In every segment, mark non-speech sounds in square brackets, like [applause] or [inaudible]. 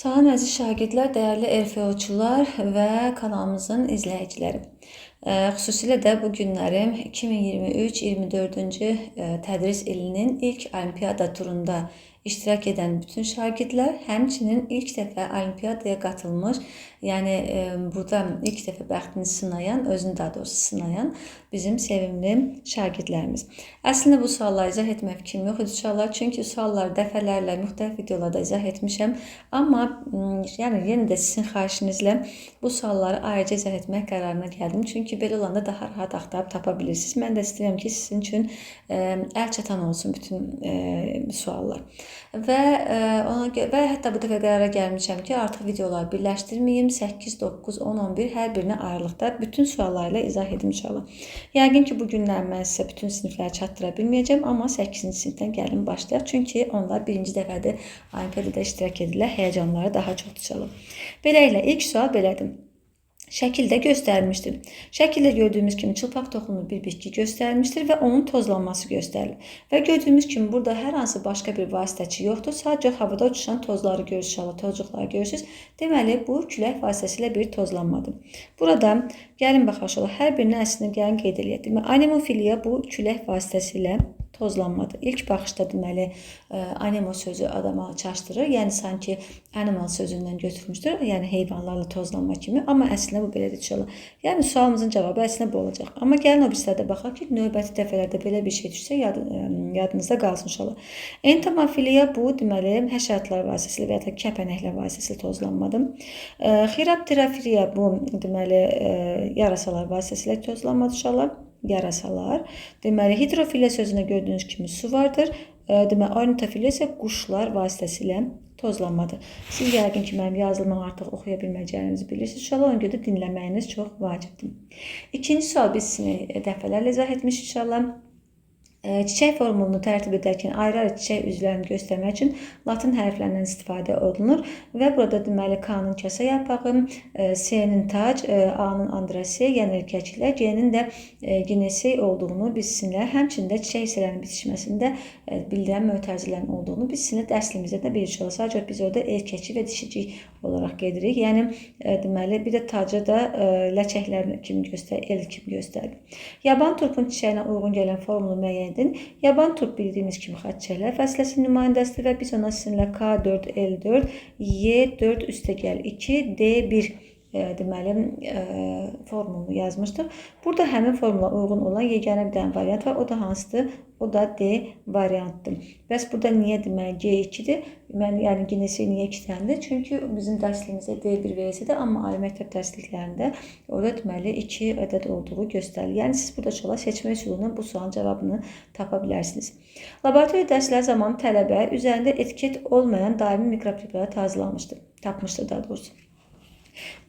Salam əziz şagirdlər, dəyərli RFO-çular və kanalımızın izləyiciləri. Xüsusilə də bu günlərim 2023-24-cü ə, tədris ilinin ilk olimpiada turunda iştirak edən bütün şagirdlər, həmçinin ilk dəfə olimpiyadaya qatılmış, yəni ə, burada ilk dəfə bəxtini sınayan, özünü daha doğrusu sınayan bizim sevimli şagirdlərimiz. Əslində bu sualları izah etmək fikrim yox idi uşaqlar, çünki sualları dəfələrlə müxtəlif videolarda izah etmişəm, amma yəni yenə sizin xahişinizlə bu sualları ayrıca izah etmək qərarına gəldim. Çünki belə olanda daha rahat axtarıb tapa bilirsiniz. Mən də istəyirəm ki, sizin üçün ə, əl çatan olsun bütün ə, suallar. Və ə, ona görə və hətta bu dəfə qərara gəlmişəm ki, artıq videoları birləşdirməyim. 8, 9, 10, 11 hər birini ayrılıqda bütün suallarla izah edim inşallah. Yəqin ki, bu günlər mən sizə bütün sinifləri çatdıra bilməyəcəm, amma 8-ci sinifdən gəlin başlayaq. Çünki onlar birinci dəfədir olimpiadada iştirak edirlər. Həyəcanları daha çoxdur inşallah. Beləliklə ilk sual belədir. Şəkildə göstərmişdir. Şəkildə gördüyümüz kimi çılpaq toxumlu bir bitki göstərilmişdir və onun tozlanması göstərilir. Və gördüyümüz kimi burada hər hansı başqa bir vasitəçi yoxdur. Sadəcə havada uçuşan tozları görürsünüz, inşallah tozcuqları görürsünüz. Deməli, bu külək vasitəsilə bir tozlanmadır. Burada gəlin baxaq inşallah hər birinin əslini gəlin qeyd eləyək. Deməli, anemofiliya bu külək vasitəsilə tozlanmadır. İlk baxışda deməli e, anemo sözü adama çaşdırır. Yəni sanki animal sözündən götürmüşdür. Yəni heyvanlarla tozlanma kimi, amma əslində bu belədir inşallah. Yəni sualımızın cavabı əslində bu olacaq. Amma gəlin o birislərdə baxaq ki, növbəti dəfələrdə belə bir şey düşsə yad, ə, yadınızda qalsın inşallah. Entomofiliya bu deməli həşəratlar vasitəsilə və ya da kəpənəklər vasitəsilə tozlanmadır. E, Xirapterofiliya bu deməli yarasalar vasitəsilə tozlanmadır inşallah yarasalar. Deməli, hidrofiliya sözünə gördüyünüz kimi su vardır. E, deməli, ornitofiliya isə quşlar vasitəsilə tozlanmadır. Siz yəqin ki, mənim yazılımı artıq oxuya bilməyəcəyinizi bilirsiniz. İnşallah ona görə də dinləməyiniz çox vacibdir. İkinci sual biz sizin dəfələrlə izah etmişik inşallah. Çiçək formulunu tərtib edərkən ayrı-ayrı çiçək üzvlərini göstərmək üçün latin hərflərindən istifadə olunur və burada deməli K-nın kəsə yarpağı, S-nin tac, A-nın andrase, yəni erkəklər, G-nin də ginesi olduğunu biz sizinlə, həmçinin də çiçək hissələrinin bitişməsində bildirən mötərizələrin olduğunu biz sizinlə dərsimizdə də bilirik. Sadəcə biz orada erkəkçi və dişicik olaraq gedirik. Yəni deməli bir də tacı da ləçəklər kimi göstərir, el kimi göstərir. Yaban turpun çiçəyinə uyğun gələn formulu müəyyən edin. Yaban turp bildiyimiz kimi xaççələr fəsiləsinin nümayəndəsidir və biz ona sizinlə K4, L4, Y4 üstəgəl 2, D1 e, deməli e, formulunu yazmışdıq. Burada həmin formula uyğun olan yeganə bir dənə variant var. O da hansıdır? O da D variantdır. Bəs burada niyə deməli G2-dir? Mən yəni ginesi niyə 2 dənədir? Çünki bizim dərsliyimizdə D1 verilsə də, amma ali məktəb dərsliklərində orada deməli 2 ədəd olduğu göstərilir. Yəni siz burada çola seçmə üsulundan bu sualın cavabını tapa bilərsiniz. Laboratoriya dərsləri zamanı tələbə üzərində etiket olmayan daimi mikropreparat hazırlamışdır. Tapmışdır daha doğrusu.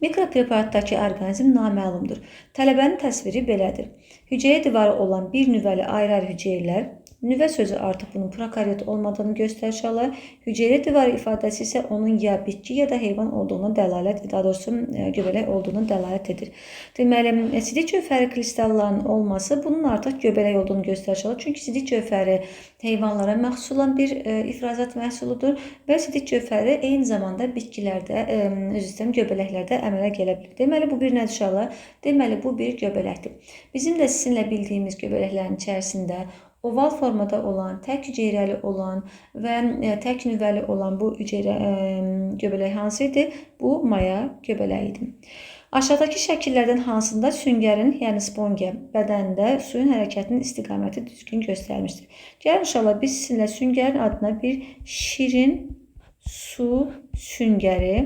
Mikropreparatdakı orqanizm naməlumdur. Tələbənin təsviri belədir. Hüceyrə divarı olan bir nüvəli ayrı-ayrı hüceyrələr Nüvə sözü artıq bunun prokaryot olmadığını göstərir uşaqlar. Hüceyrə divarı ifadəsi isə onun ya bitki ya da heyvan olduğuna dəlalət, daha doğrusu e, göbələk olduğunu dəlalət edir. Deməli, sidik cövhəri kristallarının olması bunun artıq göbələk olduğunu göstərir uşaqlar. Çünki sidik cövhəri heyvanlara məxsus olan bir e, ifrazat məhsuludur və sidik cövhəri eyni zamanda bitkilərdə, e, üzr istəyirəm, göbələklərdə əmələ gələ bilər. Deməli, bu bir nədir uşaqlar? Deməli, bu bir göbələkdir. Bizim də sizinlə bildiyimiz göbələklərin içərisində oval formada olan, tək hüceyrəli olan və e, tək nüvəli olan bu hüceyrə ə, göbələk hansı idi? Bu maya göbələyi idi. Aşağıdakı şəkillərdən hansında süngərin, yəni sponge bədənində suyun hərəkətinin istiqaməti düzgün göstərmişdir. Gəlin inşallah biz sizinlə süngərin adına bir şirin su süngəri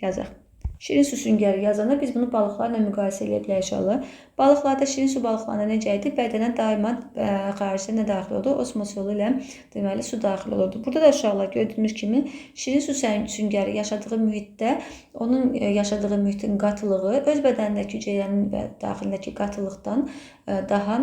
yazaq. Şirin su süngəri yazanda biz bunu balıqlarla müqayisə edə bilərik inşallah. Balıqlarda şirin su balıqlarında necə idi? Bədənə daima ə, xaricdən nə daxil oldu? Osmos yolu ilə deməli su daxil olurdu. Burada da uşaqlar gördüyümüz kimi şirin su süngəri yaşadığı mühitdə onun ə, yaşadığı mühitin qatılığı öz bədənindəki hüceyrənin daxilindəki qatılıqdan ə, daha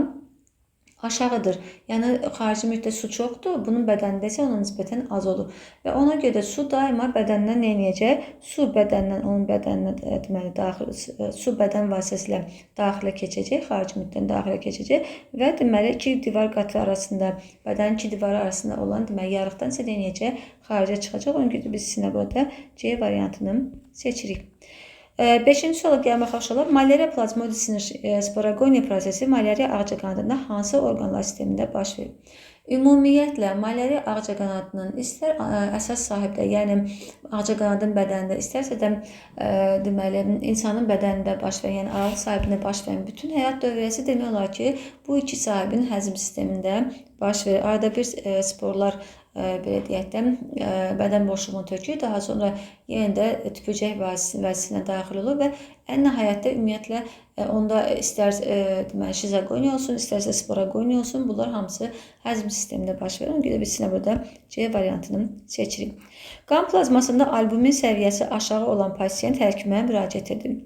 aşağıdır. Yəni xarici mühitdə su çoxdur, bunun bədənində isə ona nisbətən az olur. Və ona görə də su daima bədəndən nə edəcək? Su bədəndən onun bədəninə deməli daxil su bədən vasitəsilə daxilə keçəcək, xarici mühitdən daxilə keçəcək və deməli iki divar qatı arasında, bədənin iki divarı arasında olan deməli yarıqdan isə nə edəcək? Xaricə çıxacaq. Ona görə biz sinə burada C variantını seçirik. Beşinci suala gəlmək olar. Malyariya plazmodisinin e, sporagoniya prosesi malyariya ağcaqanadında hansı orqanlar sistemində baş verir? Ümumiyyətlə malyariya ağcaqanadının istər ə, əsas sahibdə, yəni ağcaqanadın bədənində, istərsə də ə, deməli insanın bədənində baş verən, yəni ağız sahibində baş verən bütün həyat dövrəsi demək olar ki, bu iki sahibin həzm sistemində baş verir. Arada bir ə, sporlar belə deyək də bədən boşluğunu tökür, daha sonra yenə də tüpürcək vəsiləsinə daxil olur və ən nəhayətdə ümumiyyətlə onda istər deməli şizogoniya olsun, istərsə sporagoniya olsun, bunlar hamısı həzm sistemində baş verir. Ona görə biz burada C variantını seçirik. Qan plazmasında albumin səviyyəsi aşağı olan pasiyent həkimə müraciət edir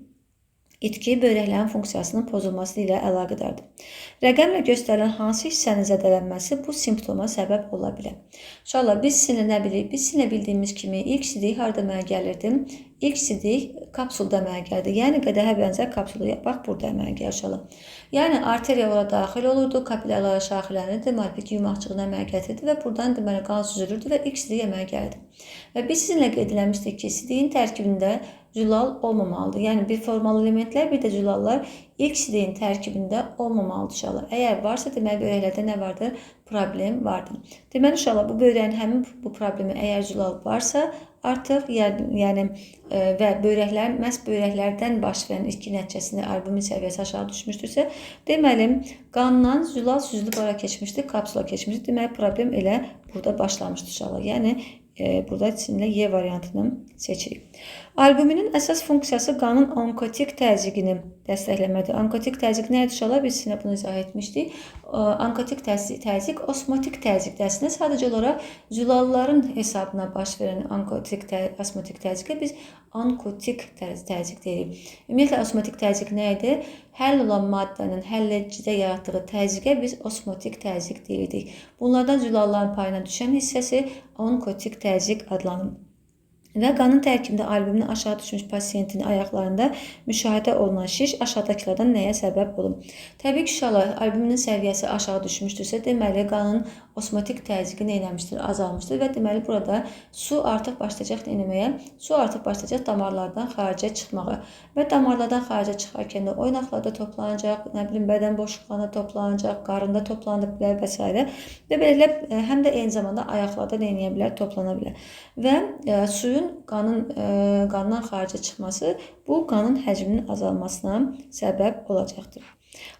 itki böbrəklərin funksiyasının pozulması ilə əlaqədardır. Rəqəmlə göstərilən hansı hissənin zədələnməsi bu simptoma səbəb ola bilər? İnşallah biz sinə nə bilirik? Biz sinə bildiyimiz kimi ilk sidik harda əmələ gəlirdi? İlk sidik kapsulda əmələ gəldi. Yəni qədəhə bənzər kapsulda bax burada əmələ gəlir inşallah. Yəni arteriya ora daxil olurdu, kapillərlara şaxələnirdi, marpik yumaqçığına əmələ gətirirdi və buradan deməli qan süzülürdü və ilk sidik əmələ gəldi. Və biz sizinlə qeyd eləmişdik ki, sidiyin tərkibində zülal olmamalıdır. Yəni bir formal elementlər, bir də zülallar ilk sideyin tərkibində olmamalıdır uşaqlar. Əgər varsa, deməli böbrəklərdə nə vardır? Problem vardır. Deməli uşaqlar bu böbrəyin həmin bu problemi əgər zülal varsa, artıq yəni, yəni e, və böbrəklərin məhz böbrəklərdən baş verən itki nəticəsində albumin səviyyəsi aşağı düşmüşdürsə, deməli qandan zülal süzülüb ora keçmişdir, kapsula keçmişdir. Deməli problem elə burada başlamışdır uşaqlar. Yəni burada içində Y variantını seçirik. Albuminin əsas funksiyası qanın onkotik təzyiqini dəstəkləməkdir. Onkotik təzyiq nədir uşaqlar? Biz sizinlə bunu izah etmişdik. Onkotik təzyiq osmotik təzyiqdir. Əslində sadəcə olaraq zülalların hesabına baş verən onkotik osmotik təzyiqə biz onkotik təzyiq deyirik. Ümumiyyətlə osmotik təzyiq nə idi? Həll olan maddənin həlledicidə yaratdığı təzyiqə biz osmotik təzyiq deyirik. Bunlardan zülalların payına düşən hissəsi onkotik təzyiq adlanır və qanın tərkibində albumin aşağı düşmüş pasiyentin ayaqlarında müşahidə olunan şiş aşağıdakılardan nəyə səbəb olur? Təbii ki, uşaqlar albuminin səviyyəsi aşağı düşmüşdürsə, deməli qanın osmotik təzyiqi nə etmişdir? Azalmışdır və deməli burada su artıq başlayacaq eləməyə, su artıq başlayacaq damarlardan xaricə çıxmağa və damarlardan xaricə çıxarkən də oynaqlarda toplanacaq, nə bilim bədən boşluqlarında toplanacaq, qarında toplana bilər və s. və belə e, həm də eyni zamanda ayaqlarda edə bilər? Toplana bilər. Və e, suyun suyun qanın ə, e, qandan xaricə çıxması bu qanın həcminin azalmasına səbəb olacaqdır.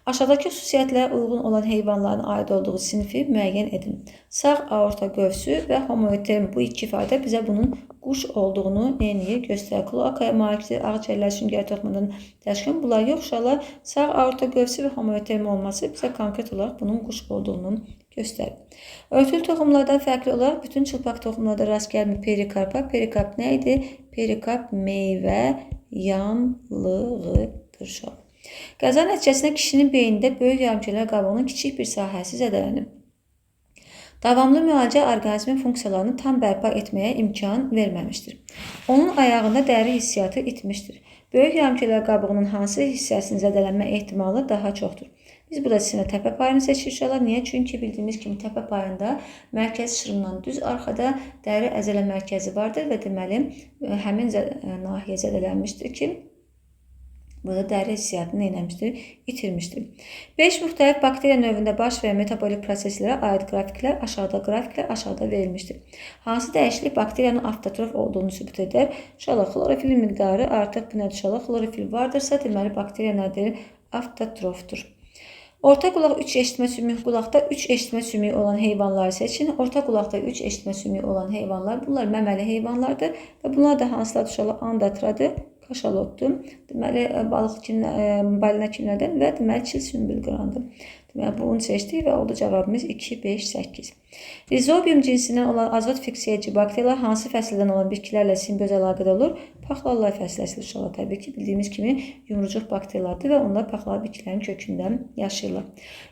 Aşağıdakı xüsusiyyətlərə uyğun olan heyvanların aid olduğu sinfi müəyyən edin. Sağ aorta qövsü və homoterm bu iki ifadə bizə bunun quş olduğunu neyini göstərir. Kloakaya malikdir, ağciyərlər süngər toxumundan təşkil. Bunlar yox, uşaqlar sağ aorta qövsü və homoterm olması bizə konkret olaraq bunun quş olduğunu göstərir. Örtülü toxumlardan fərqli olaraq bütün çılpaq toxumlarda rast gəlmir perikarpa. Perikarp nə idi? Perikarp meyvə yanlığıdır uşaq. Qəza nəticəsində kişinin beynində böyük yarımkürlər qabığının kiçik bir sahəsi zədələnib. Davamlı müalicə orqanizmin funksiyalarını tam bərpa etməyə imkan verməmişdir. Onun ayağında dəri hissiyatı itmişdir. Böyük yarımkürlər qabığının hansı hissəsinin zədələnmə ehtimalı daha çoxdur? Biz burada sizinlə təpə payını seçirik Niyə? Çünki bildiyimiz kimi təpə payında mərkəz şırımdan düz arxada dəri əzələ mərkəzi vardır və deməli e, həmin e, nahiyə zədələnmişdir ki, Burada dəri hissiyatını eləmişdir, itirmişdir. 5 müxtəlif bakteriya növündə baş verən metabolik proseslərə aid qrafiklər aşağıda qrafiklər aşağıda verilmişdir. Hansı dəyişiklik bakteriyanın avtotrof olduğunu sübut edər? İnşallah xlorofilin miqdarı artıq nədir? İnşallah xlorofil vardırsa, deməli bakteriya nədir? Avtotrofdur. Orta qulaq 3 eşitmə sümüyü, qulaqda 3 eşitmə sümüyü olan heyvanları seçin. Orta qulaqda 3 eşitmə sümüyü olan heyvanlar, bunlar məməli heyvanlardır və bunlar da hansılar düşərlər? Andatradır, kaşalotdur. Deməli, balıq kimlə, balina kimlərdən və deməli çil sümbül qırandır. Deməli bunu seçdik və oldu cavabımız 2, 5, 8. Rizobium cinsindən olan azot fiksiyacı bakteriyalar hansı fəsildən olan bitkilərlə simbiyoz əlaqədə olur? Paxlallar fəsiləsidir uşaqlar. Təbii ki, bildiyimiz kimi yumrucuq bakteriyalardır və onlar paxlal bitkilərin kökündə yaşayırlar.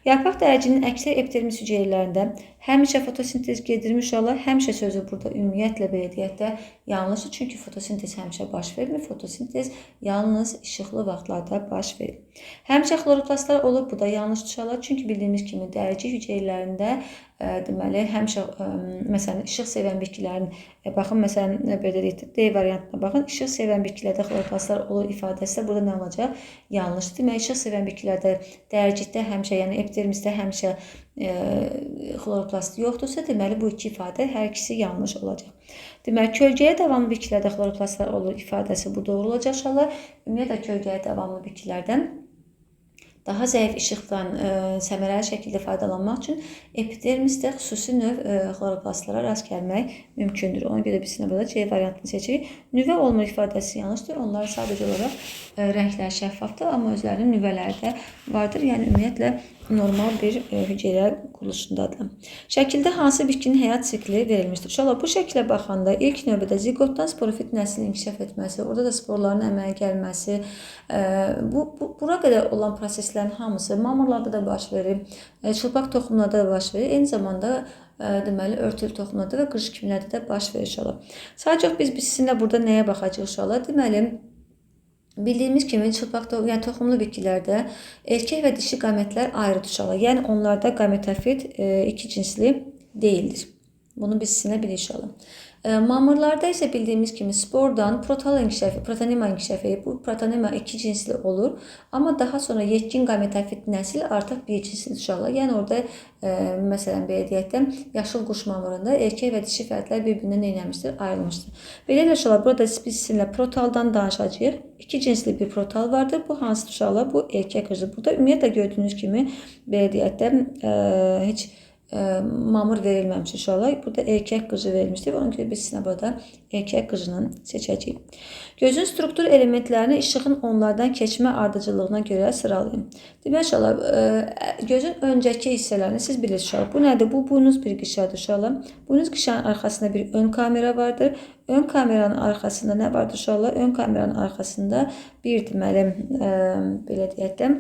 Yarpaq dəricinin əksər epidermis hüceyrələrində həmişə fotosintez gedirmiş uşaqlar. Həmişə sözü burada ümumiyyətlə belə deyək də yanlışdır. Çünki fotosintez həmişə baş vermir. Fotosintez yalnız işıqlı vaxtlarda baş verir. Həmişə xloroplastlar olur. Bu da yanlışdır uşaqlar. Çünki bildiyimiz kimi dəricik hüceyrələrində ə, deməli həmişə ə, məsələn işıq sevən bitkilərin ə, baxın məsələn belə deyək D variantına baxın. İşıq sevən bitkilərdə xloroplastlar olur ifadəsi də burada nə olacaq? Yanlışdır. Demək işıq sevən bitkilərdə dəricikdə həmişə, yəni epidermisdə həmişə ə, xloroplast yoxdursa, deməli bu iki ifadə hər ikisi yanlış olacaq. Deməli kölgəyə davamlı bitkilərdə xloroplastlar olur ifadəsi bu doğru olacaq inşallah. Ümumiyyətlə kölgəyə davamlı bitkilərdən daha zəif işıqdan ə, səmərəli şəkildə faydalanmaq üçün epidermisdə xüsusi növ ə, xloroplastlara rast gəlmək mümkündür. Ona görə biz burada C variantını seçirik. Nüvə olmur ifadəsi yanlışdır. Onlar sadəcə olaraq ə, rənglər şəffafdır, amma özlərinin nüvələri də vardır. Yəni ümumiyyətlə normal bir ə, hüceyrə quruluşundadır. Şəkildə hansı bitkinin həyat sikli verilmişdir? Uşaqlar bu şəklə baxanda ilk növbədə ziqotdan sporofit nəslinin inkişaf etməsi, orada da sporların əmələ gəlməsi, ə, bu, bu bura qədər olan proseslərin hamısı mamırlarda da baş verir, ə, çılpaq toxumlarda da baş verir. Eyni zamanda deməli örtülü toxumlarda və qırış kimlərdə də baş verir uşaqlar. Sadəcə biz biz sizinlə burada nəyə baxacağıq uşaqlar? Deməli Bildiyimiz kimi çılpaq yəni toxumlu bitkilərdə erkək və dişi qamətlər ayrı uşaqlar. Yəni onlarda qametofit e, iki cinsli deyildir. Bunu biz sizinlə bilirik inşallah. Mamırlarda isə bildiyimiz kimi spordan protal inkişafı, protonema inkişafı, bu protonema iki cinsli olur. Amma daha sonra yetkin qametofit nəsil artıq bir cinsli uşaqlar. Yəni orada e, məsələn belə deyək də yaşıl quş mamırında erkək və dişi fərdlər bir-birindən neynəmişdir? Ayrılmışdır. Belə də uşaqlar burada biz sizinlə protaldan danışacağıq. İki cinsli bir protal vardır. Bu hansı uşaqlar? Bu erkək qızı. Burada ümumiyyətlə gördüyünüz kimi belə deyək də e, heç e, mamır verilməmiş uşaqlar. Burada erkək qızı verilmişdir. Ona görə biz sizə burada erkək qızını seçəcəyik. Gözün struktur elementlərini işığın onlardan keçmə ardıcıllığına görə sıralayın. Demək uşaqlar, e, gözün öncəki hissələrini siz bilirsiniz uşaqlar. Bu nədir? Bu buynuz bir qişadır uşaqlar. Buynuz qişanın arxasında bir ön kamera vardır. Ön kameranın arxasında nə vardır uşaqlar? Ön kameranın arxasında bir deməli e, belə deyək də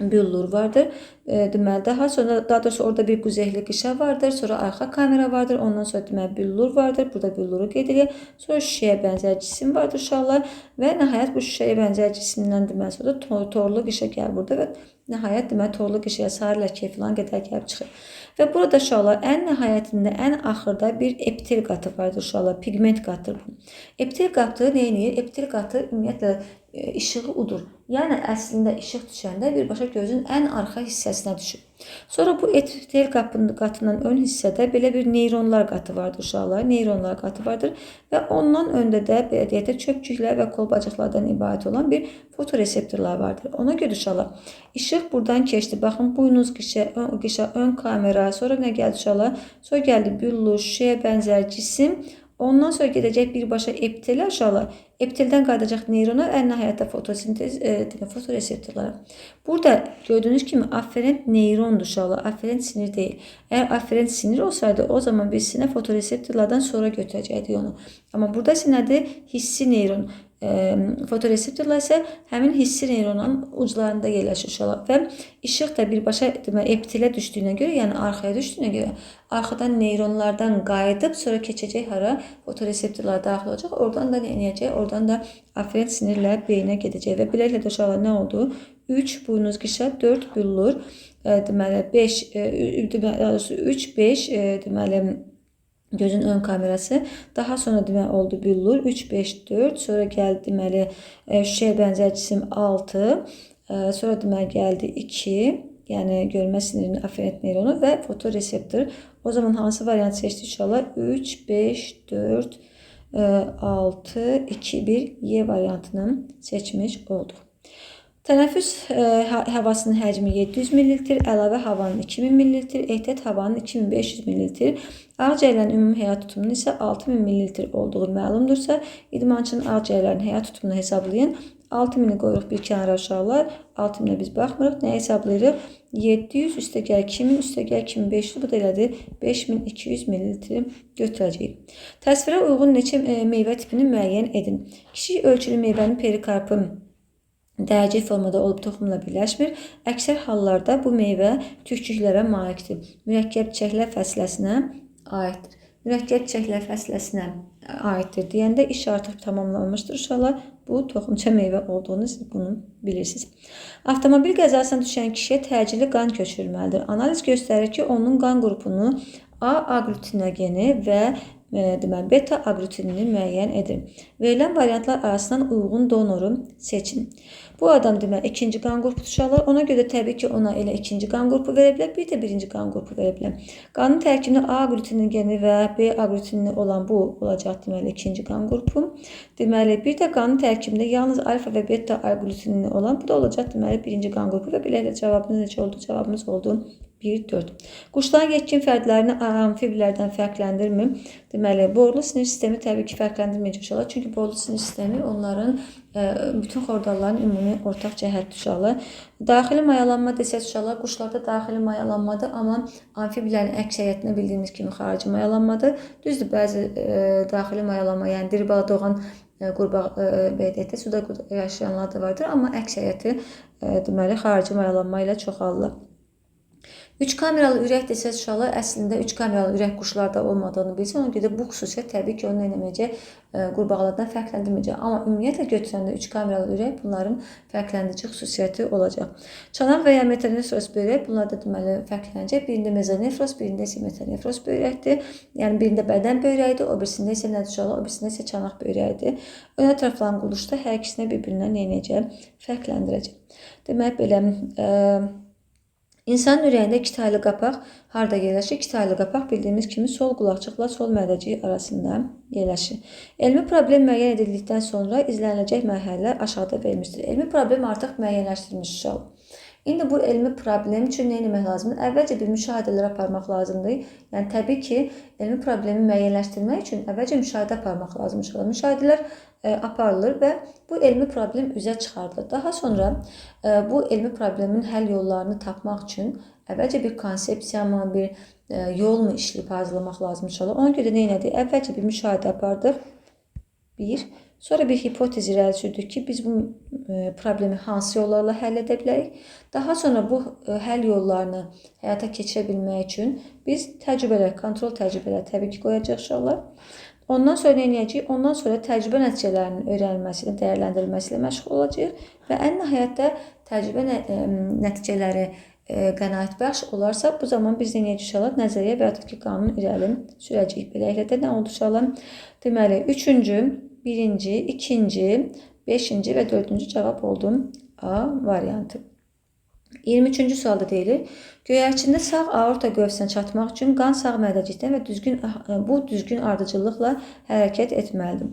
büllur vardır. E, deməli daha sonra daha doğrusu orada bir quzeyli qışa vardır. Sonra arxa kamera vardır. Ondan sonra deməli büllur vardır. Burada bülluru qeyd edirik. Sonra şüşəyə bənzər cisim vardır uşaqlar və nəhayət bu şüşəyə bənzər cisimdən deməli sonra tor torlu qışa gəlir burada və nəhayət deməli torlu qışaya sarı ləkə filan qədər gəlib çıxır. Və burada uşaqlar ən nəhayətində, ən axırda bir epitel qatı vardır uşaqlar. Pigment qatıdır bu. Epitel qatı nə edir? Epitel qatı ümumiyyətlə e, işığı udur. Yəni əslində işıq düşəndə birbaşa gözün ən arxa hissəsinə düşür. Sonra bu epitel qatının ön hissədə belə bir neyronlar qatı vardır uşaqlar. Neyronlar qatı vardır və ondan öndə də belə deyək də çöpcüklər və kolbacıqlardan ibarət olan bir fotoreseptorlar vardır. Ona görə uşaqlar işıq buradan keçdi. Baxın buynuz qişə, ön, qişə, ön kamera, sonra nə gəldi uşaqlar? Sonra gəldi büllu, şüşəyə bənzər cisim. Ondan sonra gedəcək birbaşa epitelə aşağı. Epiteldən qayıdacaq neyrona, ən nəhayətdə fotosintez, e, fotoreseptorlara. Burada gördüyünüz kimi afferent neyrondur uşaqlar. Afferent sinir deyil. Əgər afferent sinir olsaydı, o zaman biz sinə fotoreseptorlardan sonra götürəcəkdik onu. Amma burada isə nədir? Hissi neyron. Fotoreseptorlar isə həmin hissi neyronun uclarında yerləşir uşaqlar və işıq da birbaşa deməli epitelə düşdüyünə görə, yəni arxaya düşdüyünə görə arxadan neyronlardan qayıdıb sonra keçəcək hara fotoreseptorlara daxil olacaq. Oradan da nə edəcək? Oradan da aferent sinirlə beyinə gedəcək və beləliklə də uşaqlar nə oldu? 3 buynuz qışa, 4 büllur, deməli 5 e, deməli 3 5 e, deməli gözün ön kamerası. Daha sonra deməli oldu büllur 3 5 4. Sonra gəldi deməli şüşəyə bənzər cisim 6. Sonra deməli gəldi 2. Yəni görmə sinirinin aferent neyronu və fotoreseptor. O zaman hansı variant seçdik inşallah? 3 5 4 6 2 1 Y variantını seçmiş olduq. Tənəffüs ha- havasının həcmi 700 ml, əlavə havanın 2000 ml, ehtiyat havanın 2500 ml, ağciyərlərin ümumi həyat tutumunun isə 6000 ml olduğu məlumdursa, idmançının ağciyərlərin həyat tutumunu hesablayan 6000-i qoyuruq bir kənara uşaqlar. 6000-ə biz baxmırıq. Nə hesablayırıq? 700 üstəgəl 2000 üstəgəl 2500 bu da elədir 5200 ml götürəcəyik. Təsvirə uyğun neçə e, meyvə tipini müəyyən edin. Kiçik ölçülü meyvənin perikarpı dərəcə formada olub toxumla birləşmir. Əksər hallarda bu meyvə tükçüklərə malikdir. Mürəkkəb çiçəklər fəsiləsinə aiddir. Mürəkkəb çiçəklər fəsiləsinə aiddir deyəndə iş artıq tamamlanmışdır uşaqlar. Bu toxumça meyvə olduğunu siz bunu bilirsiniz. Avtomobil qəzasına düşən kişiyə təcili qan köçürülməlidir. Analiz göstərir ki, onun qan qrupunu A aqlutinogeni və e, deməli beta aqlutinini müəyyən edin. Verilən variantlar arasından uyğun donoru seçin. Bu adam deməli ikinci qan qrupu uşaqlar. Ona görə təbii ki, ona elə ikinci qan qrupu verə bilər, bir də birinci qan qrupu verə bilər. Qanın tərkibində A aqlutinogeni və B aqlutinini olan bu olacaq deməli ikinci qan qrupu. Deməli bir də qanın tərkibində yalnız alfa və beta aqlutinini olan bu da olacaq deməli birinci qan qrupu və beləliklə cavabımız necə oldu? Cavabımız oldu 1 4. Quşların yetkin fərdlərini amfibilərdən fərqləndirmir. Deməli, borlu sinir sistemi təbii ki, fərqləndirməyəcək uşaqlar. Çünki borlu sinir sistemi onların ə, bütün xordalların ümumi ortaq cəhətdir uşaqlar. Daxili mayalanma desək uşaqlar, quşlarda daxili mayalanmadır, amma amfibilərin əksəriyyətində bildiyimiz kimi xarici mayalanmadır. Düzdür, bəzi ə, daxili mayalanma, yəni diri bala doğan ə, qurbağa belə deyək də, suda yaşayanlar da vardır, amma əksəriyyəti deməli xarici mayalanma ilə çoxalırlar. 3 kameralı ürək desəz uşaqlar əslində 3 kameralı ürək quşlarda olmadığını bilsin. Ona görə də bu xüsusiyyət təbii ki, onu nə etməyəcək, ə, qurbağalardan fərqləndirməyəcək. Amma ümumiyyətlə götürəndə 3 kameralı ürək bunların fərqləndirici xüsusiyyəti olacaq. Çanaq və ya metanefros böyrək bunlar da deməli fərqlənəcək. Birində mezonefros, birində isə metanefros böyrəkdir. Yəni birində bədən böyrəyidir, o birisində isə nədir uşaqlar? O birisində isə çanaq böyrəyidir. Ön ətrafların quruluşda hər ikisini bir-birindən nə edəcək? Fərqləndirəcək. Demək belə, ə, İnsanın ürəyində iki taylı qapaq harda yerləşir? İki taylı qapaq bildiyimiz kimi sol qulaqçıqla sol mədəcik arasında yerləşir. Elmi problem müəyyən edildikdən sonra izləniləcək mərhələlər aşağıda verilmişdir. Elmi problem artıq müəyyənləşdirilmiş uşaq. İndi bu elmi problem üçün nə etmək lazımdır? Əvvəlcə bir müşahidələr aparmaq lazımdır. Yəni təbii ki, elmi problemi müəyyənləşdirmək üçün əvvəlcə müşahidə aparmaq lazımdır. Müşahidələr e, aparılır və bu elmi problem üzə çıxarılır. Daha sonra e, bu elmi problemin həll yollarını tapmaq üçün əvvəlcə bir konsepsiyamı, bir e, yolmu işləyib hazırlamaq lazımdır. Ona görə nə etdik? Əvvəlcə bir müşahidə apardıq. Bir. Sonra bir hipotez irəli sürdük ki, biz bu e, problemi hansı yollarla həll edə bilərik? Daha sonra bu e, həll yollarını həyata keçirə bilmək üçün biz təcrübələr, kontrol təcrübələri təbii ki, qoyacağıq uşaqlar. Ondan sonra nə edəcəyik? Ondan sonra təcrübə nəticələrinin öyrənilməsi, dəyərləndirilməsi ilə məşğul olacağıq və ən nəhayətdə təcrübə ə, nəticələri qənaətbəxş olarsa, bu zaman biz nə edəcəyik uşaqlar? Nəzəriyyə və ya ki, qanun irəli sürəcəyik. Beləliklə də nə oldu uşaqlar? Deməli, üçüncü birinci, ikinci, beşinci ve dördüncü cevap oldu A variantı. 23-cü sualda deyilir. Göyərçində sağ aorta qövsünə çatmaq üçün qan sağ mədəcikdən və düzgün bu düzgün ardıcıllıqla hərəkət etməlidir.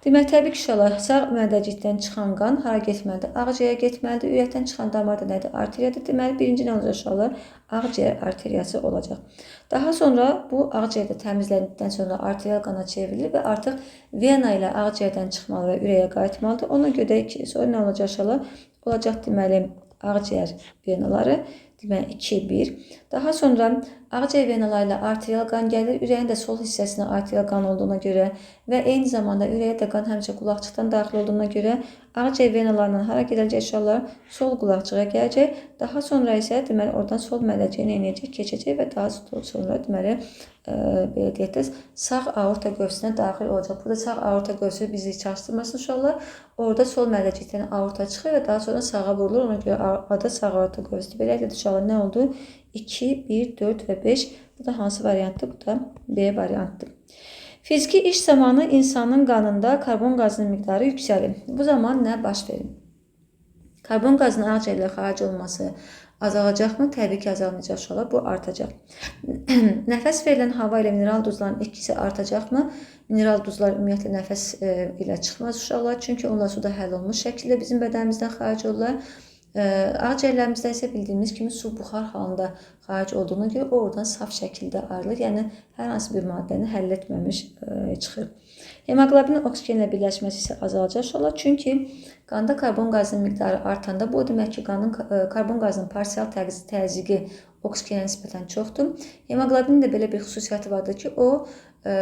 Demək, təbii ki, uşaqlar, sağ mədəcikdən çıxan qan hara getməlidir? Ağciyərə getməlidir. Ürəkdən çıxan damarda nədir? Arteriyadır. Deməli, birinci nə olacaq uşaqlar? Ağciyər arteriyası olacaq. Daha sonra bu ağciyərdə təmizləndikdən sonra arterial qana çevrilir və artıq vena ilə ağciyərdən çıxmalı və ürəyə qayıtmalıdır. Ona görə ki, sonra nə olacaq uşaqlar? Olacaq deməli ağciyər venaları deməli 2 1. Daha sonra Ağciyər venaları ilə arterial qan gəlir. Ürəyin də sol hissəsinə arterial qan olduğuna görə və eyni zamanda ürəyə də qan həmişə qulaqçıqdan daxil olduğuna görə ağciyər venalarından hara gedəcək uşaqlar? Sol qulaqçığa gələcək. Daha sonra isə deməli oradan sol mədəciyinə enəcək, keçəcək və daha sonra deməli ə, belə deyək də sağ aorta qövsünə daxil olacaq. Burada sağ aorta qövsü bizi çaşdırmasın uşaqlar. Orada sol mədəcikdən aorta çıxır və daha sonra sağa vurulur. Ona görə adı sağ aorta qövsüdür. Beləliklə uşaqlar nə oldu? 2, 1, 4 ve 5. Bu da hansı variantdır? Bu da B variantdır. Fiziki iş zamanı insanın qanında karbon qazının miqdarı yüksəlir. Bu zaman nə baş verir? Karbon qazının ağciyərlə xaric olması azalacaqmı? Təbii ki, azalmayacaq uşaqlar. Bu artacaq. [clears throat] nəfəs verilən hava ilə mineral duzların etkisi artacaqmı? Mineral duzlar ümumiyyətlə nəfəs e, ilə çıxmaz uşaqlar. Çünki onlar suda həll olmuş şəkildə bizim bədənimizdən xaric olurlar. Ağciyərlərimizdə isə bildiyimiz kimi su buxar halında xaric olduğuna görə oradan saf şəkildə ayrılır. Yəni hər hansı bir maddəni həll etməmiş e, çıxır. Hemoqlobinin oksigenlə birləşməsi isə azalacaq inşallah. Çünki qanda karbon qazının miqdarı artanda bu o demək ki, qanın e, karbon qazının parsial təzyiqi oksigenə nisbətən çoxdur. Hemoqlobinin də belə bir xüsusiyyəti vardır ki, o e,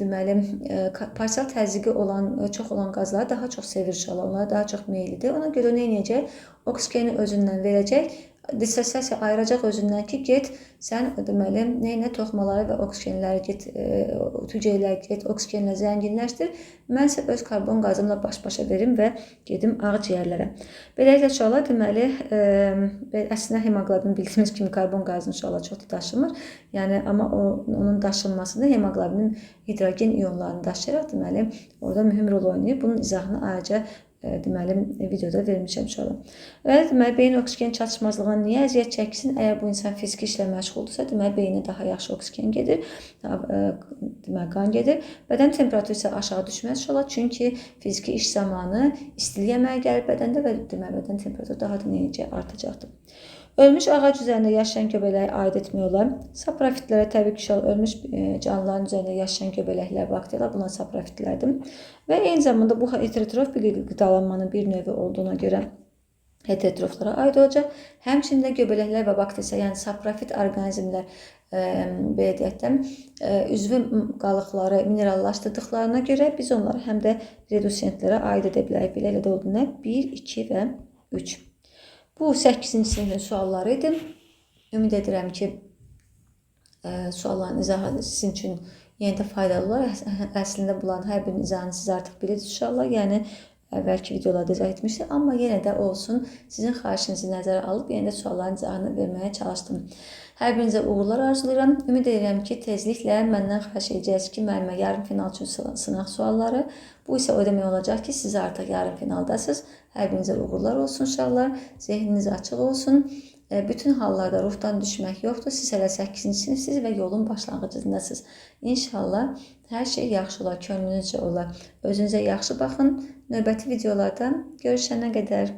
deməli e, parsial təzyiqi olan e, çox olan qazları daha çox sevir uşaqlar, onlara daha çox meyillidir. Ona görə nə edəcək? Oksigeni özündən verəcək, dissosiasiya ayıracaq özündən ki, get sən deməli nə nə toxmaları və oksigenləri get e, tüceyləri get oksigenlə zənginləşdir. Mən isə öz karbon qazımla baş-başa verim və gedim ağciyərlərə. Beləliklə uşaqlar deməli e, və əslində hemoqlobin bildiyimiz kimi karbon qazının uşaqlar çox da daşımır. Yəni amma o onun daşınmasında hemoqlobinin hidrogen ionlarını daşıyaraq deməli orada mühüm rol oynayır. Bunun izahını ayrıca e, deməli videoda vermişəm uşaqlar. Və deməli beyin oksigen çatışmazlığına niyə əziyyət çəksin? Əgər bu insan fiziki işlə məşğuldursa, deməli beyninə daha yaxşı oksigen gedir, e, deməli qan gedir. Bədən temperaturu isə aşağı düşməz uşaqlar, çünki fiziki iş zamanı istilik əmələ gəlir bədəndə və deməli bədən temperaturu daha da necə artacaqdır. Ölmüş ağac üzərində yaşayan göbələyi aid etmək. Saprofitlərə təbii ki, ölmüş e, canlıların üzərində yaşayan göbələklər, bakteriyalar bunlar saprofitlərdir. Və eyni zamanda bu heterotrof bir qidalanmanın bir növü olduğuna görə heterotroflara aid olacaq. Həmçinin də göbələklər və bakteriya, yəni saprofit orqanizmlər e, belə deyək də e, üzvü qalıqları minerallaşdırdıqlarına görə biz onları həm də redusentlərə aid edə bilərik. Belə elə də olduğuna 1, 2 və 3. Bu 8-ci sinifin sualları idi. Ümid edirəm ki, ə, sualların izahı sizin üçün yenə də faydalı olar. Əs- Əslində bunların hər birinin izahını siz artıq bilirsiniz inşallah. Yəni əvvəlki videolarda izah etmişdim, amma yenə də olsun sizin xahişinizi nəzərə alıb yenə də sualların izahını verməyə çalışdım. Hər birinizə uğurlar arzulayıram. Ümid edirəm ki, tezliklə məndən xahiş edəcəksiniz ki, müəllimə yarım final üçün sınaq sualları. Bu isə o demək olacaq ki, siz artıq yarım finaldasınız. Hər birinizə uğurlar olsun inşallah. Zehniniz açıq olsun. E, Bütün hallarda ruhdan düşmək yoxdur. Siz hələ 8-ci sinifsiz və yolun başlanğıcındasınız. İnşallah hər şey yaxşı olar, könlünüzcə olar. Özünüzə yaxşı baxın. Növbəti videolarda görüşənə qədər